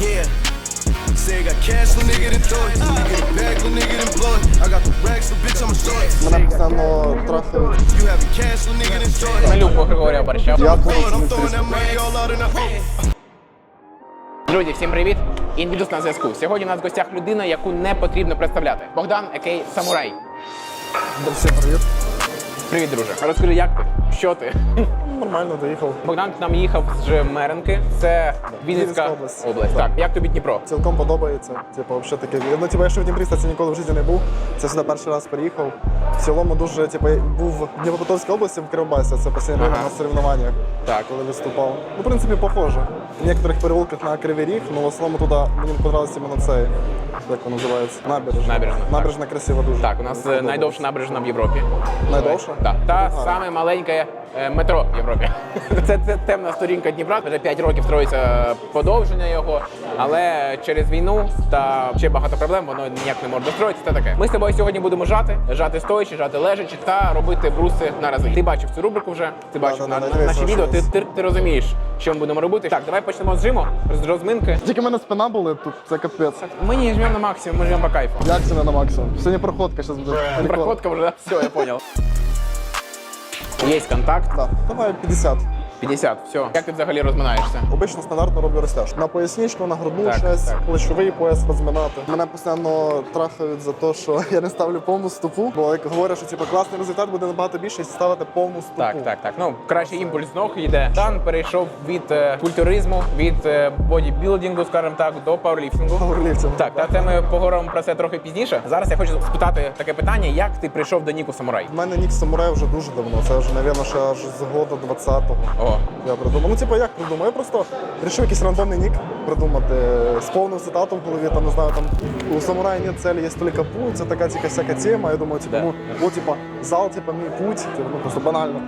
Yeah. Say I got cash, little nigga, then throw it. Get a bag, little nigga, then blow it. I got the racks, little bitch, I'ma show it. Мене постійно трахають. You having cash, little nigga, then throw it. Не Григорія Борща. Я Throw it, I'm throwing that money all out in the hole. Друзі, всім привіт! Інвідус на зв'язку. Сьогодні у нас в гостях людина, яку не потрібно представляти. Богдан, який самурай. Всім привіт. Привіт, друже. Розкажи, як ти? Що ти? Нормально доїхав. Богдан к нам їхав з Жмеренки. Це Вінницька область. область. Так, як тобі Дніпро? Цілком подобається. Типу, взагалі таке. Ну, типу, я ще в Дніпрі, кстати, ніколи в житті не був. Це сюди перший раз приїхав. В цілому дуже, типу, був в Дніпропетровській області в Кривбасі. Це постійно Ага. на соревнованнях, Так. коли виступав. Ну, в принципі, похоже. В некоторих переулках на Кривий Ріг, але в основному туди мені подобається іменно цей. Як воно називається? Набережна. Набережна, так. Набережна красива дуже. Так, у нас е, найдовша набережна в Європі. Найдовша? Так. Та Ага. саме маленьке е, метро в Європі. Це, це темна сторінка Дніпра. Вже 5 років строїться подовження його, але через війну та ще багато проблем воно ніяк не може достроїтися. Це таке. Ми з тобою сьогодні будемо жати, жати стоячи, жати лежачи та робити бруси на рази. Ти бачив цю рубрику вже, ти бачив да, на, да, на- наші відео. Ти, ти, ти розумієш, що ми будемо робити. Так, давай почнемо з жиму, з розминки. Тільки в мене спина були тут, це капець. Ми не жмемо на максимум, мы живем по кайфу. Як це не на максимум? Сьогодні проходка зараз буде. Прикол. Проходка да? все, я понял. Есть контакт. Да. давай 50. 50, все. Як ти взагалі розминаєшся? Обично стандартно роблю розтяжку. На поясничну, на грудну Так, часть, так. плечовий пояс розминати. Мене постійно трахають за те, що я не ставлю повну стопу, бо як говорять, що типу, класний результат буде набагато більше, якщо ставити повну стопу. Так, так, так. Ну, краще імпульс ног йде. Дан перейшов від е, культуризму, від е, бодібілдингу, скажімо так, до пауерліфтингу. Пауерліфтинг. Так, та це ми поговоримо про це трохи пізніше. Зараз я хочу спитати таке питання: як ти прийшов до Ніку Самурай? У мене нік самурай вже дуже давно. Це вже, напевно, ще аж з года 20-го. О, Я придумав. Ну, типу, як придумав? Я просто вирішив якийсь рандомний нік придумати. Сповнив цитату в голові, там не знаю, там у самураї нет цели, є тільки путь. Це така тільки всяка тема. Я думаю, типу, ну, о, типу, зал, типу, мій путь. Типу, ну, просто банально.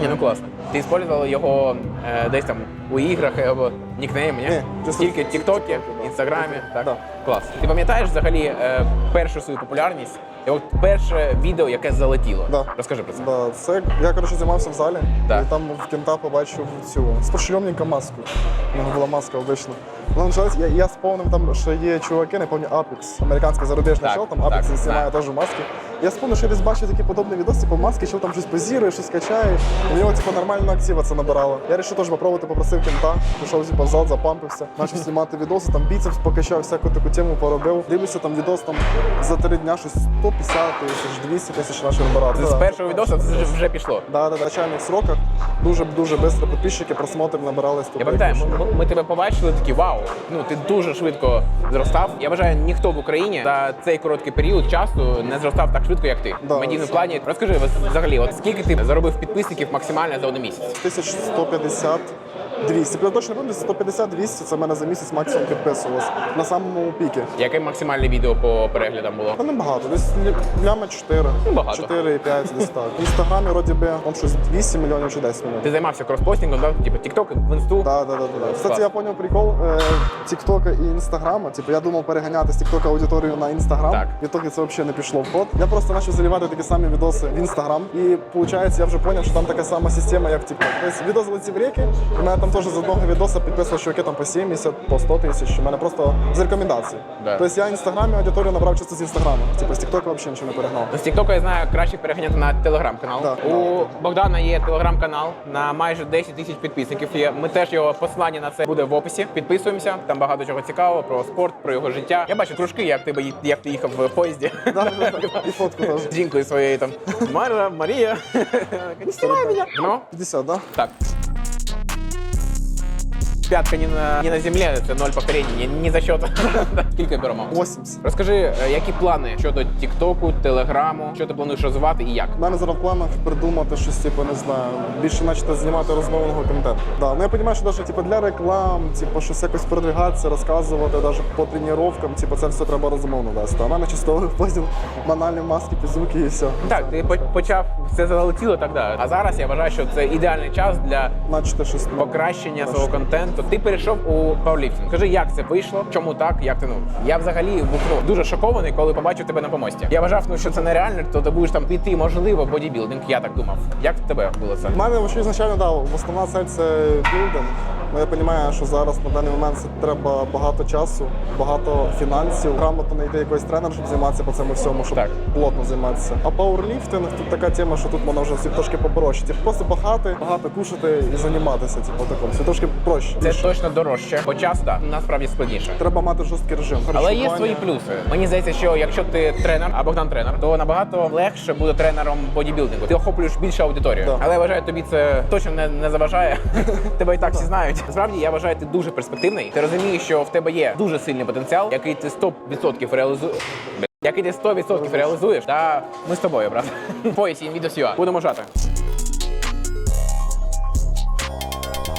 ні, ну класно. Ти використовував його е, десь там у іграх або нікнеймі, ні? Ні, Тільки в Тіктокі, Інстаграмі. Так? Да. Клас. Ти пам'ятаєш взагалі е, першу свою популярність? І от перше відео, яке залетіло. Да. Розкажи про це. Да, це я коротше займався в залі, Так. і там в кінта побачив цю з маску. У нього була маска обична. Ну, почалось, я, я сповнив там, що є чуваки, не пам'ятаю, Apex, американський зарубіжний чел, там так, Apex знімає теж маски. Я сповнив, що я десь бачив такий подобний відос, типу маски, що там щось позірує, щось качає. У нього типу, нормально актива це набирало. Я вирішив теж попробувати, попросив кінта, пішов типу, в зал, запампився, почав знімати відоси, там біцепс покачав, всяку таку тему поробив. Дивлюся, там відос там за три дня щось 150 тисяч, 200 тисяч почав набирати. З першого відео це вже, вже пішло. Да, да, в начальних сроках дуже дуже швидко підписчики, просмотри набирали Я пам'ятаю, ми, ми тебе побачили, такі вау. Ну ти дуже швидко зростав. Я вважаю, ніхто в Україні за цей короткий період часу не зростав так швидко, як ти. Да, в медійному плані. Розкажи взагалі, от скільки ти заробив підписників максимально за один місяць? 1150 200. Я точно пам'ятаю, 150-200 це в мене за місяць максимум підписувалось на самому пікі. Яке максимальне відео по переглядам було? Та небагато, десь лі- ляма 4. Ну, багато. 4 і 5 десь так. В інстаграмі вроді би там щось 8 мільйонів чи 10 мільйонів. Ти займався кроспостінгом, да? типу TikTok, в інсту. Да, да, да. Кстати, я поняв прикол е, Тіктока і Інстаграма. Типу, я думав переганяти з Тіктока аудиторію на Інстаграм. Так. В ітогі це взагалі не пішло в ход. Я просто почав заливати такі самі відоси в Інстаграм. І виходить, я вже зрозумів, що там така сама система, як в Тікток. Тобто відос в реки, і мене там теж з одного відоса підписували чуваки там по 70, по 100 тисяч. У мене просто з рекомендацій. Да. Тобто я в Інстаграмі аудиторію набрав чисто з Інстаграму. Типу з Тіктока взагалі нічого не перегнав. Ну, З TikTok, я знаю, краще переганяти на телеграм-канал. Да, У да, Богдана є телеграм-канал на майже 10 тисяч підписників. Є. Ми теж його посилання на це буде в описі. Підписуємося. Там багато чого цікавого про спорт, про його життя. Я бачу кружки, як ти як ти їхав в поїзді. Да. І фотку теж. З жінкою своєю там Мара, Марія. Не мене. Ну, 50, да? так. П'ятка не на, не на землі, це ноль повторень, ні, ні за счет. Скільки беремо? 80. Розкажи, які плани щодо Тіктоку, Телеграму, що ти плануєш розвивати і як? У мене зараз в планах придумати щось, типу, не знаю, більше почати знімати розмовного контенту. Да, ну я розумію, що навіть типу, для реклам, типу, щось якось продвигатися, розказувати, навіть по тренуванням, типу, це все треба розмовно вести. А мене чисто поділ, банальні маски, пізуки і все. Так, ти почав все залетіло так да. А зараз я вважаю, що це ідеальний час для Начати щось покращення свого контенту. Ти перейшов у пауерліфтинг. Скажи, як це вийшло? Чому так? Як ти ну? Я взагалі був ну, дуже шокований, коли побачив тебе на помості. Я вважав, ну що це нереально, то ти будеш там піти, можливо, бодібілдинг. Я так думав. Як в тебе було це? У мене взагалі ізначально да, основна цель це білдинг. Ну я розумію, що зараз на даний момент це треба багато часу, багато фінансів, грамотно знайти якогось тренера, щоб займатися по цьому всьому, щоб Так. плотно займатися. А пауерліфтинг тут така тема, що тут можна вже всі трошки попроще. Типу просто бахати, багато кушати і займатися. Типу такому. Все трошки проще. Це точно дорожче. По часу, так, насправді складніше. Треба мати жорсткий режим. Але є свої плюси. Мені здається, що якщо ти тренер, а Богдан тренер, то набагато легше буде тренером бодібілдингу. Ти охоплюєш більшу аудиторію. Так. Але я вважаю, тобі це точно не, не заважає. Тебе і так всі знають. Насправді я вважаю, ти дуже перспективний. Ти розумієш, що в тебе є дуже сильний потенціал, який ти 100% реалізуєш. Який ти 100% реалізуєш, та ми з тобою, брат. Пояс Поясі інвідосюа. Будемо жати.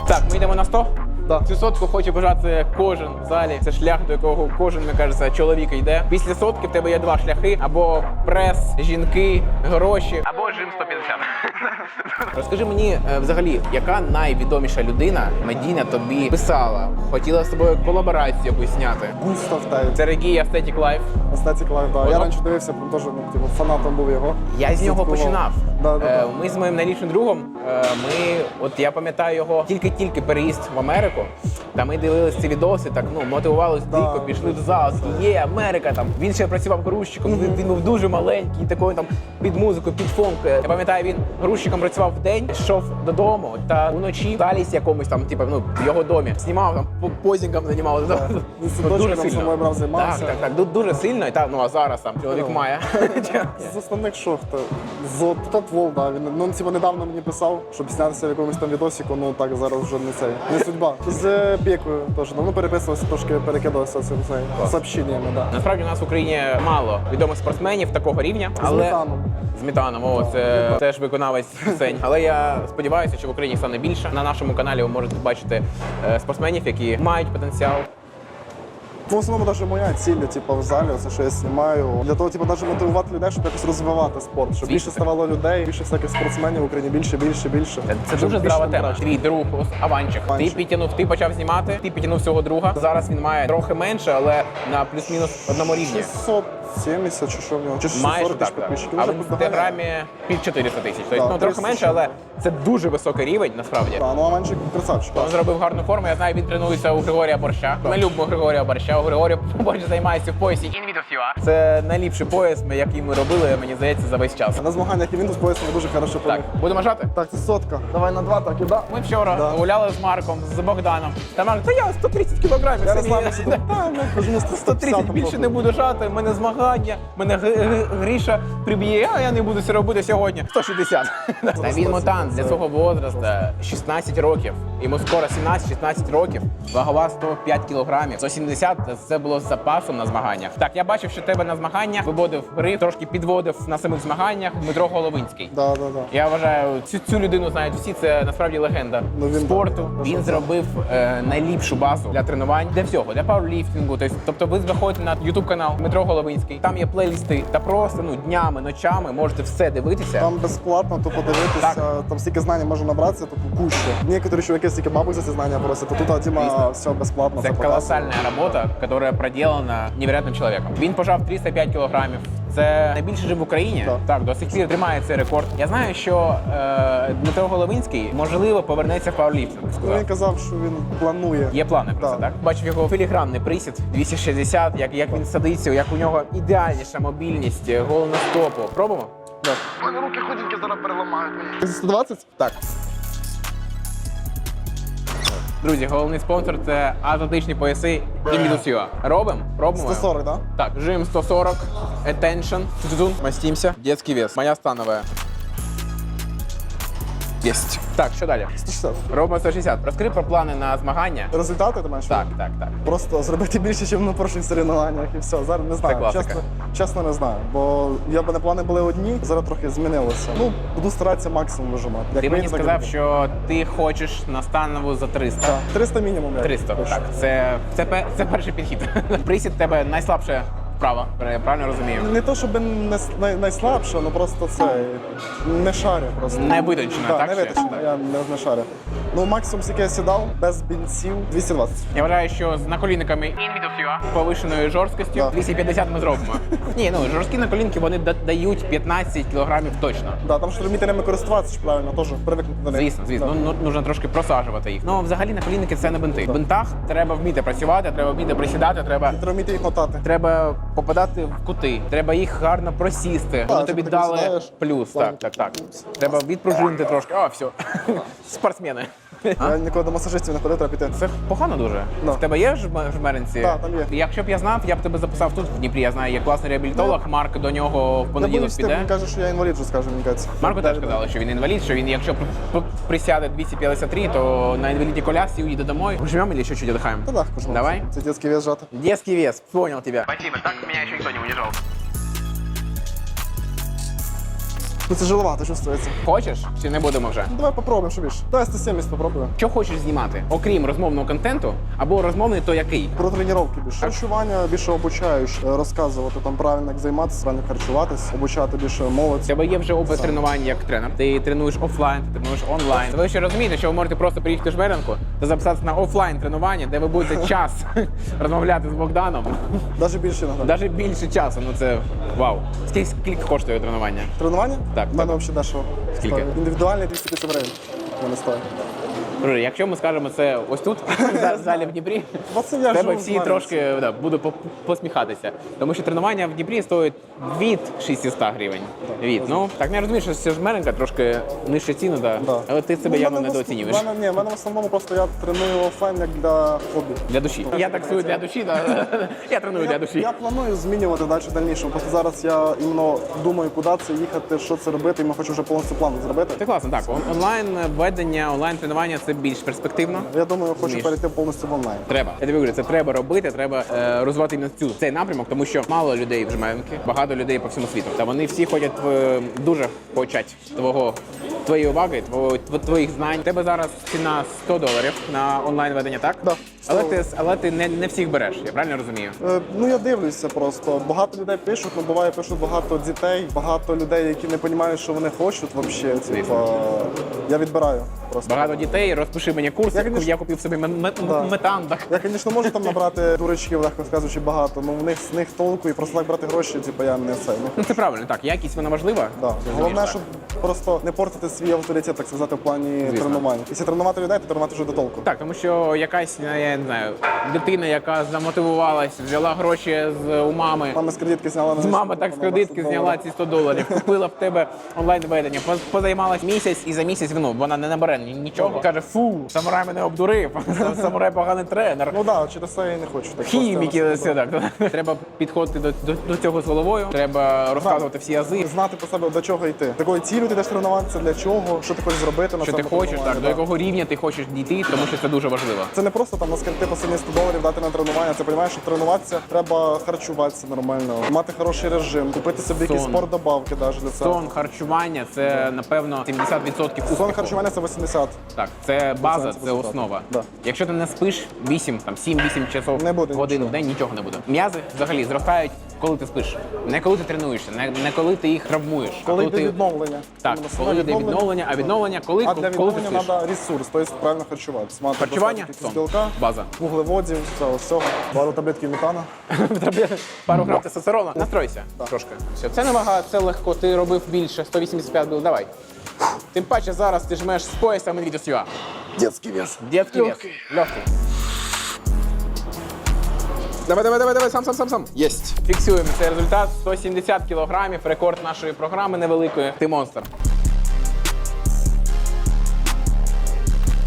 Так, ми йдемо на 100. Да. Цю сотку хоче бажати кожен в залі. Це шлях, до якого кожен, мені кажеться, чоловік йде. Після сотки в тебе є два шляхи: або прес, жінки, гроші, або жим 150. Розкажи мені е, взагалі, яка найвідоміша людина медійна тобі писала, хотіла з тобою колаборацію якусь зняти. Густав Тайт. Це Регій Aesthetic Life. Aesthetic Life, да. Я раніше дивився, теж ну, типу, фанатом був його. Я з нього починав. Да, да, Е, да. Ми з моїм найліпшим другом. е, Ми, от я пам'ятаю його тільки-тільки переїзд в Америку. Та ми дивились ці відоси, так ну мотивувалися Да, дико, пішли в зал. Є Америка там. Він ще працював грузчиком. Він, він був дуже маленький, такий там під музику, під фонк. Я пам'ятаю, він грузчиком працював в день, йшов додому та вночі в залі якомусь там, типу, ну в його домі. Знімав там по позінгам займав. Він Ну, садочком там брав, займався. Так, так, так. Дуже сильно. І так, ну а зараз там чоловік має. З основних шов, то з Татвол, да. Він ну, типу, недавно мені писав, щоб знятися в якомусь там відосіку, ну так зараз вже не цей. Не судьба. З Пікою теж давно переписувалися, трошки перекидалися цим цей, сообщеннями, да. Насправді у нас в Україні мало відомих спортсменів такого рівня, З але метаном. з метаном, о, це теж виконавець пісень. Але я сподіваюся, що в Україні стане більше. На нашому каналі ви можете бачити е, спортсменів, які мають потенціал. В основному навіть моя ціль, типу, в залі, це що я знімаю. Для того, типу, навіть мотивувати людей, щоб якось розвивати спорт, щоб більше ставало людей, більше всяких спортсменів в Україні, більше, більше, більше. Це, Щоб дуже здрава тема. Твій друг ось, Аванчик. Ти Аванчик. підтягнув, ти почав знімати, ти підтягнув свого друга. Зараз він має трохи менше, але на плюс-мінус одному рівні. 670 чи що в нього? Чи Майже 640 так, тисяч підписчиків. А Вже в доганяє. інстаграмі під 400 тисяч. Тобто Да, ну, трохи 300 менше, але це дуже високий рівень насправді. Да, ну Аванчик красавчик. Він зробив гарну форму. Я знаю, він тренується у Григорія Борща. Ми любимо Григорія Борща. У Григорія Борщ займається в поясі Invictus.ua. Це найліпший пояс, який ми робили, мені здається, за весь час. На змаганнях і він тут пояснив дуже хорошо Так, поміг. будемо жати. Так, це сотка. Давай на два, так і да. Ми вчора Да. гуляли з Марком, з Богданом. Та Марк, та я 130 кілограмів. Я розслабився, думаю, та, ну, кажу, ну, 130 більше не буду жати, в мене змагання, мене Г- Г- Гріша приб'є, а я не буду це робити сьогодні. 160. Та він мутант для свого возрасту 16 років. Йому скоро 17-16 років. Вагова 105 кілограмів. 170 це було з запасом на змаганнях. Так, я бачив, що тебе на змаганнях виводив гриф, трошки підводив на самих змаганнях Дмитро Головинський. Да, да, да. Я вважаю, цю, цю людину знають всі. Це насправді легенда Ну, він спорту. так, він так. зробив е, найліпшу базу для тренувань для всього, для пауерліфтингу. Тобто, тобто ви заходите на YouTube канал Дмитро Головинський. Там є плейлісти та просто ну днями, ночами можете все дивитися. Там безплатно, то подивитися, Так. там стільки знань можна набратися, то куча. Некоторі чуваки стільки бабок за ці знання просять, то тут. Діма все безплатно. Це показує. колоссальная робота, яка проделана невероятним чоловіком. Він пожав 305 кілограмів. Це найбільше жив в Україні. Так. Так, до сих пір тримає цей рекорд. Я знаю, що е, Дмитро Головинський можливо повернеться в пауерліфтинг. Ну, Він казав, що він планує. Є плани про це, Так. так? Бачив його філігранний присід 260, як, як він садиться, як у нього ідеальніша мобільність, головну стопу. Пробуємо? Мене руки худенькі зараз переламають мені. 120? Так. Друзі, головний спонсор це атлетичні пояси Invictus.ua. Робимо? Пробуємо? 140, да? Так, жим 140, attention, мастимся, детский вес, моя становая. Єсть. Так, що далі? 160. Робимо 160. Розкрий про плани на змагання. Результати ти маєш? Так, так, так. Просто зробити більше, ніж на прошлих соревнованнях і все. Зараз не знаю. класика. Чесно, чесно не знаю. Бо я мене плани були одні, зараз трохи змінилося. Ну, буду старатися максимум вижимати. Як Ти мені так сказав, буде. що ти хочеш на станову за 300. Так, 300 мінімум. я 300, пишу. так. Це, це, пе- це перший підхід. Присід тебе найслабше вправа, я правильно розумію? Не то, щоб не с- най, найслабше, але просто це не шарю просто. Не витончена, Да, так Не ще? витончена, я не, не шарю. Ну, максимум, скільки я сідав, без бінців 220. Я вважаю, що з наколінниками Invictus повишеною жорсткістю Да. 250 ми зробимо. Ні, ну жорсткі наколінки вони дають 15 кілограмів точно. Да, там ж вміти ними користуватися ж правильно, теж привикнути до них. Звісно, звісно, Да. ну, ну нужно трошки просаджувати їх. Ну взагалі наколінники це не бинти. В бинтах треба вміти працювати, треба вміти присідати, треба. Треба вміти їх мотати. Треба попадати в кути, треба їх гарно просісти. Вони тобі дали плюс. Так. Так, так, так. Треба відпружинити трошки. А, все. Спортсмени. Я ніколи до масажистів не ходив, треба піти. Це погано дуже. Да. В тебе є жм- жмеринці? Да, там є. Якщо б я знав, я б тебе записав тут в Дніпрі. Я знаю, є класний реабілітолог. Марк до нього в понеділок боюсь, ти піде. він каже, що я інвалід, вже скаже, мені кажеться. Марко теж казали, що він інвалід, що він, якщо пр- пр- присяде 253, то на інвалідній колясці уїде домой. Жмем или еще чуть отдыхаем? Та да, кажу. Давай. Це дитячий вес жати. Детский вес, понял тебя. Спасибо, так меня еще никто не унижал. Ну це жиловато чувствується. Хочеш чи не будемо вже? Ну, Давай попробуємо, що більше. Давай 170 попробуємо. Що хочеш знімати, окрім розмовного контенту, або розмовний, то який? Про тренування більше. Харчування більше обучаєш, е, розказувати там правильно як займатися, правильно харчуватись, обучати більше У молодь. тебе є вже опит тренувань як тренер. Ти тренуєш офлайн, ти тренуєш онлайн. Ви ще розумієте, що ви можете просто приїхати в Жмеренку та записатися на офлайн тренування, де ви будете час розмовляти з Богданом. Навіть більше іноді. Навіть більше часу. Ну це вау. Скільки скільки коштує тренування? Тренування? Так, У мене взагалі дешево. Скільки? Індивідуальний 250 гривень. Мене стоїть. Якщо ми скажемо це ось тут, в залі в Дніпрі, тебе всі трошки да, буду по- посміхатися. Тому що тренування в Дніпрі стоїть від 600 гривень. Від. Ну, так не розумієш, що це ж меренка трошки нижче ціну, да. Але ти себе Ну, явно недооцінюєш. ні, в мене в основному просто я треную офлайн як для хобі. Для душі. Я таксую для душі, да. я треную для душі. я планую змінювати далі в дальнішому. Просто зараз я іменно думаю, куди це їхати, що це робити, і ми хочу вже повністю план зробити. Це класно, так. Онлайн ведення, онлайн тренування це більш перспективно. Я думаю, хочу Зміш. перейти повністю в онлайн. Треба. Я тобі говорю, це треба робити, треба е, розвивати на цю цей напрямок, тому що мало людей в Жмеринки, багато людей по всьому світу. Та вони всі ходять в дуже хочуть твого твоєї уваги, твого тв- твоїх знань. У тебе зараз ціна 100 доларів на онлайн ведення, так? Да, Але ти але ти не, не всіх береш, я правильно розумію? Е, ну я дивлюся просто. Багато людей пишуть, ну буває пишуть багато дітей, багато людей, які не розуміють, що вони хочуть взагалі. Типа, я відбираю просто. Багато дітей, розпиши мені курс, Я, я, купив собі Да. метан. Так. Я, звісно, можу там набрати дурачків, легко сказуючи, багато, але в них з них толку і просто так брати гроші, типу, я не це. Не Ну це правильно, так. Якість вона важлива. Да. Головне, щоб просто не портити свій авторитет, так сказати, в плані Звісно. тренувань. Якщо тренувати людей, то тренувати вже до толку. Так, тому що якась я не знаю, дитина, яка замотивувалась, взяла гроші з у мами. Мама з кредитки зняла на З мами так з кредитки зняла ці 100 доларів, купила в тебе онлайн ведення, позаймалась місяць і за місяць ну, вона не набере ні- нічого. Каже, фу, самурай мене обдурив, самурай поганий тренер. Ну да, через це я не хочу. Так Хіміки, все так. Треба підходити до, до, до цього з головою, треба розказувати всі ази. Знати про себе, до чого йти. Такої цілі ти йдеш тренуватися, для чого, що ти хочеш зробити на Що ти цьому хочеш, так, тренуванні, до якого рівня ти хочеш дійти, тому що це дуже важливо. Це не просто там наскільки посильні 100 доларів дати на тренування. Це розумієш, що тренуватися треба харчуватися нормально, мати хороший режим, купити собі якісь спортдобавки навіть для цього. Сон, харчування це напевно 70% успіху. Сон харчування це 80. Так, це база, Це основа. Да. Якщо ти не спиш 8, там 7-8 часов Не буде годин нічого. в день, нічого не буде. М'язи взагалі зростають, коли ти спиш. Не коли ти тренуєшся, не, не коли ти їх травмуєш. а Коли йде ти... відновлення. Так, Іменно коли йде відновлення, а відновлення коли, А для коли ти відновлення спиш. треба ресурс, тобто правильно харчуватися. Мати Харчування, достатньо сон, кількість білка, база. вуглеводів, цього всього. Пару таблетків метана. Тобі пару грам тестостерона. Настройся трошки. Все, це не вага, це легко. Ти робив більше, 185 був. Давай. Тим паче зараз ти жмеш з пояса Медвідіс Детський вес. Детский вес. Легкий. Давай, давай, давай, давай, сам, сам, сам, сам. Єсть. Фіксуємо цей результат. 170 кілограмів, рекорд нашої програми невеликої. Ти монстр.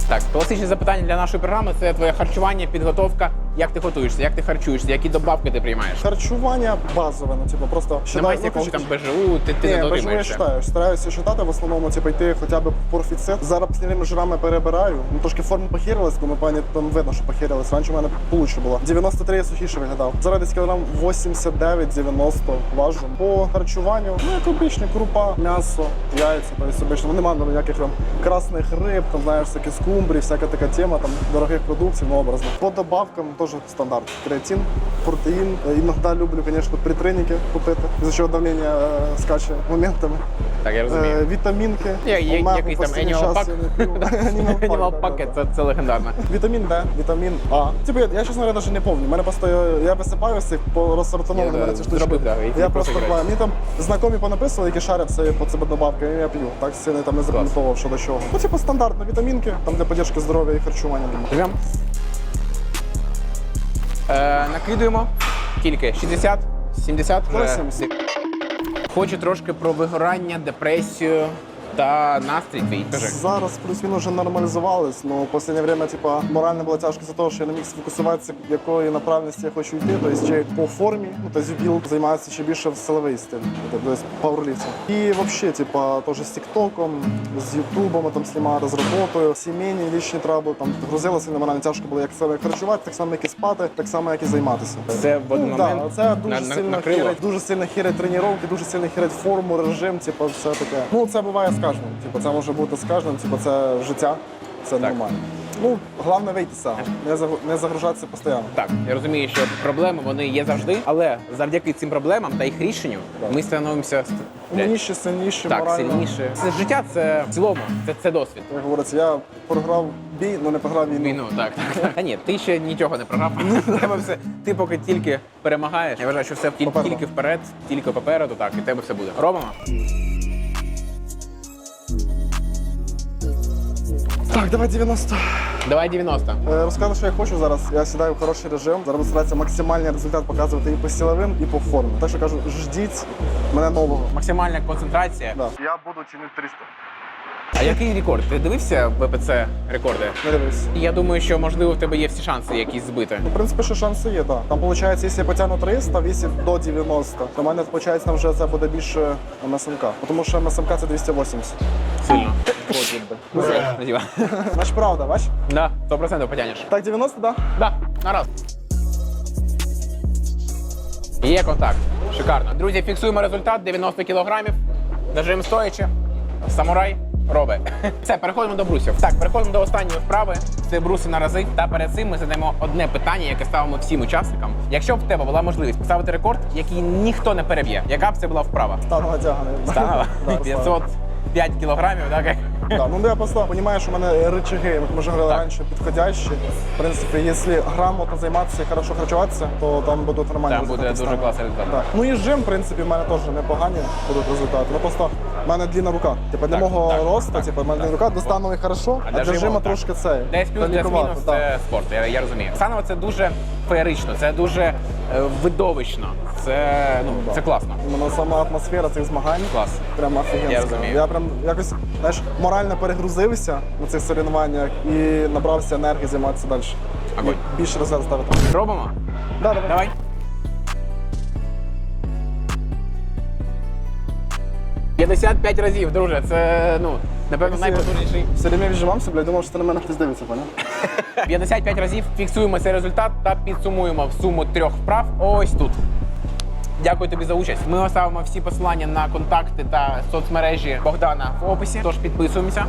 Так, класичне запитання для нашої програми це твоє харчування, підготовка. Як ти готуєшся, як ти харчуєшся, які добавки ти приймаєш? Харчування базове, ну типу просто Немає ну, якогось там БЖУ, ти, ти Ні, не бо я читаю. Стараюся читати в основному, типу, йти хоча б профіцит. Зараз останніми жирами перебираю. Ну трошки форма похирилась, тому пані там видно, що похирилась. Раніше в мене получше було. 93 я сухіше виглядав. Зараз десь кілограм 89-90 важу. По харчуванню, ну як обичне, крупа, м'ясо, яйця, тобто обично. Ну, Немає ніяких там красних риб, там знаєш, всякі скумбрі, всяка така тема, там дорогих продуктів, ну образно. По добавкам теж стандарт. Креатин, протеїн. Е, Іноді люблю, звісно, притринники купити, за що давлення е, скаче моментами. Так, я розумію. Е, вітамінки. Якийсь там. Animal Pack, це, це легендарно. Вітамін Д, вітамін А. Типу, я, я чесно говоря, навіть не пам'ятаю. Мене просто я, я висипаюся по розсортовані на мене ці штучки. я просто. Мені там знайомі понаписували, які шарять це по себе добавки, і я п'ю. Так сильно там не запам'ятовував, що до чого. Ну, типу, стандартно вітамінки, там для підтримки здоров'я і харчування. Живем. Е, накидуємо. Скільки? 60? 70? Ну, Вже. 70. Хочу трошки про вигорання, депресію та настрій твій. Кажи. Зараз плюс-мінус вже нормалізувались, але в останнє время, типа, морально було тяжко за те, що я не міг сфокусуватися, якої направленості я хочу йти. Тобто, чи по формі, ну тобто біл займається ще більше в силовий стиль, тобто пауерліфтинг. І взагалі, типа, теж з Тіктоком, з Ютубом там знімати, з роботою, сімейні, лічні трабли, там грузилося на морально тяжко було як себе харчувати, так само, як і спати, так само, як і займатися. Це в один Ну, момент да, це дуже на- на- сильно накрило. хірить, дуже сильно хірить тренування, дуже сильно хірить форму, режим, типу, все таке. Ну, це буває кожним. Типу, це може бути з кожним, типу, це життя, це нормально. Ну, головне вийти сам, не загру- не загружатися постійно. Так, я розумію, що проблеми вони є завжди, але завдяки цим проблемам та їх рішенню ми становимося ст- Умніші, сильніші, так, морально. сильніше. Це життя це в цілому, це, це досвід. Як говориться, я програв бій, але не програв війну. Війну, так, так. Та ні, ти ще нічого не програв. У Тебе все, ти поки тільки перемагаєш. Я вважаю, що все тільки, Попереду. тільки вперед, тільки попереду, так, і в тебе все буде. Робимо. Давай 90. Давай 90. Е, Розкажу, що я хочу зараз. Я сідаю в хороший режим. Зараз стараюся максимальний результат показувати і по силовим, і по формі. Так що кажу, ждіть мене нового. Максимальна концентрація. Да. Я буду цінити 300. А який рекорд? Ти дивився ВПЦ рекорди? Не дивись. Я думаю, що можливо в тебе є всі шанси якісь збити. Ну, в принципі, що шанси є, так. Там виходить, якщо я потягну 300, вісім до 90, то в мене виходить, там вже це буде більше МСМК. Тому що МСМК це 280. Сильно. Ну. Значить, правда, бач? Да, 100% потягнеш. Так, 90, так? Да, на раз. Є контакт. Шикарно. Друзі, фіксуємо результат 90 кілограмів. Нажим стоячи. Самурай робить. Все, переходимо до брусів. Так, переходимо до останньої вправи. Це бруси на рази. Та перед цим ми задаємо одне питання, яке ставимо всім учасникам. Якщо б в тебе була можливість поставити рекорд, який ніхто не переб'є, яка б це була вправа? Станова тяга. Станова? Да, 505 кілограмів, так? Да, ну я просто розумію, що в мене рычаги, як ми вже говорили раніше, підходящі. В принципі, якщо грамотно займатися і хорошо харчуватися, то там будуть нормальні Там буде результати дуже класний результат. Так. Ну і жим, в принципі, в мене теж непогані будуть результати. Ну просто в мене длінна рука. Типа для Так, мого так, росту, так, типу, в мене так. длінна рука, до станової хорошо, а, для жима трошки це. Десь плюс, десь мінус це спорт, я, я розумію. Станово це дуже феєрично, це дуже е, видовищно. Це, ну, це класно. Іменно сама атмосфера цих змагань. Клас. Прямо офігенська. Я розумію. Я прям якось знаєш, морально перегрузився на цих соревнованнях і набрався енергії займатися далі. Огонь. І Більше резерв ставити. Робимо? Да, давай. Давай. 55 разів, друже. Це ну напевно найпотужніший. Все время віджимався, блядь, думав, що на мене хтось дивиться, поняв? 55 разів фіксуємо цей результат та підсумуємо в суму трьох вправ ось тут. Дякую тобі за участь. Ми оставимо всі посилання на контакти та соцмережі Богдана в описі. Тож підписуємося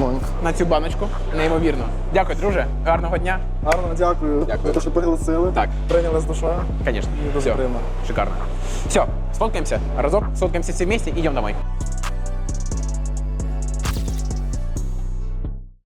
Монк. на цю баночку. Неймовірно. Дякую, друже. Гарного дня. Гарно, дякую. Дякую. Те, що пригласили. Так. Прийняли з душою. Звісно. Дуже Все. приємно. Шикарно. Все, сфоткаємося разок, сфоткаемся все вместе, йдемо домой.